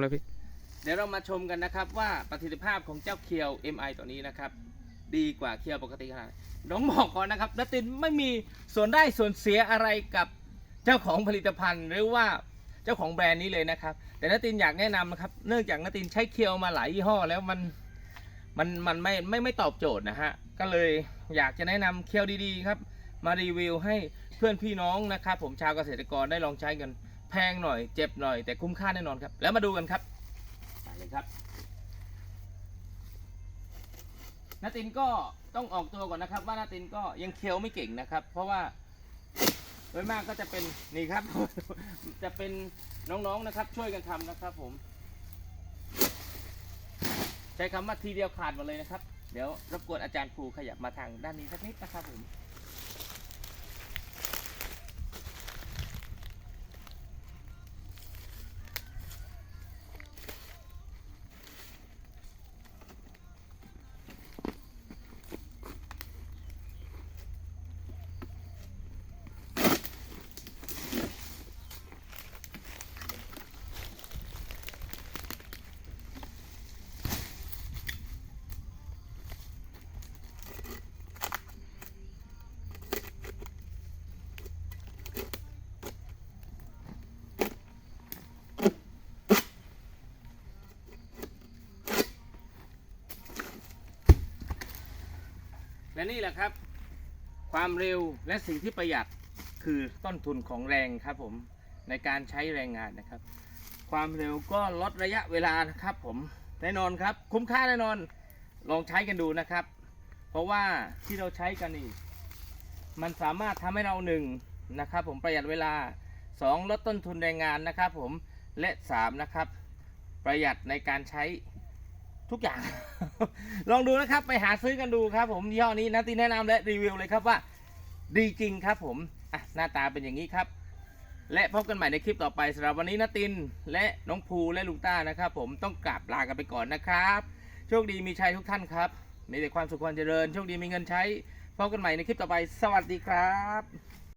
แล้วพี่เดี๋ยวเรามาชมกันนะครับว่าประสิทธิภาพของเจ้าเคียว MI ตัวนี้นะครับ ดีกว่าเคียวปกติขนาดไหนน้องบอกก่อนนะครับนัตตินไม่มีส่วนได้ส่วนเสียอะไรกับเจ้าของผลิตภัณฑ์ หรือว่าเจ้าของแบรนด์นี้เลยนะครับ แต่นัตตินอยากแนะนำนะครับ เนื่องจากนัตตินใช้เคียวมาหลายยี่ห้อแล้วมันมันมันไม่ไม่ไม่ตอบโจทย์นะฮะก็เลยอยากจะแนะนำเคียวดีๆครับ มารีวิวให้เพื่อนพี่น้องนะครับ ผมชาวเกษตรกรได้ลองใช้กัน แพงหน่อย เจ็บหน่อย แต่คุ้มค่าแน่นอนครับ แล้วมาดูกันครับไปเลยครับนาตินก็ต้องออกตัวก่อนนะครับ ว่านาตินก็ยังเคี้ยวไม่เก่งนะครับ เพราะว่าโดยมากก็จะเป็นนี่ครับ จะเป็นน้องๆนะครับ ช่วยกันทำนะครับผม ใช้คำว่าทีเดียวขาดหมดเลยนะครับ เดี๋ยวรบกวนอาจารย์ครูขยับมาทางด้านนี้สักนิดนะครับผม และนี่แหละครับ ความเร็วและสิ่งที่ประหยัดคือต้นทุนของแรงครับผมในการใช้แรงงานนะครับ ความเร็วก็ลดระยะเวลานะครับ ผมแน่นอนครับ คุ้มค่าแน่นอนลองใช้กันดูนะครับ เพราะว่าที่เราใช้กันนี่มันสามารถทำให้เราหนึ่งนะครับ ผมประหยัดเวลาสองลดต้นทุนแรงงานนะครับ ผมและสามนะครับประหยัดในการใช้ ทุกอย่าง ลองดูนะครับไปหาซื้อกันดูครับ ผมยี่ห้อนี้นะตีแนะนำและรีวิวเลยครับว่า ดีจริงครับผมอะหน้าตาเป็นอย่างนี้ครับ และพบกันใหม่ในคลิปต่อไปสำหรับวันนี้นติน และน้องภูและลุงต้านะครับ ผมต้องกราบลากันไปก่อนนะครับ โชคดีมีชัยทุกท่านครับ มีแต่ความสุขความเจริญ โชคดีมีเงินใช้พบกันใหม่ในคลิปต่อไป สวัสดีครับ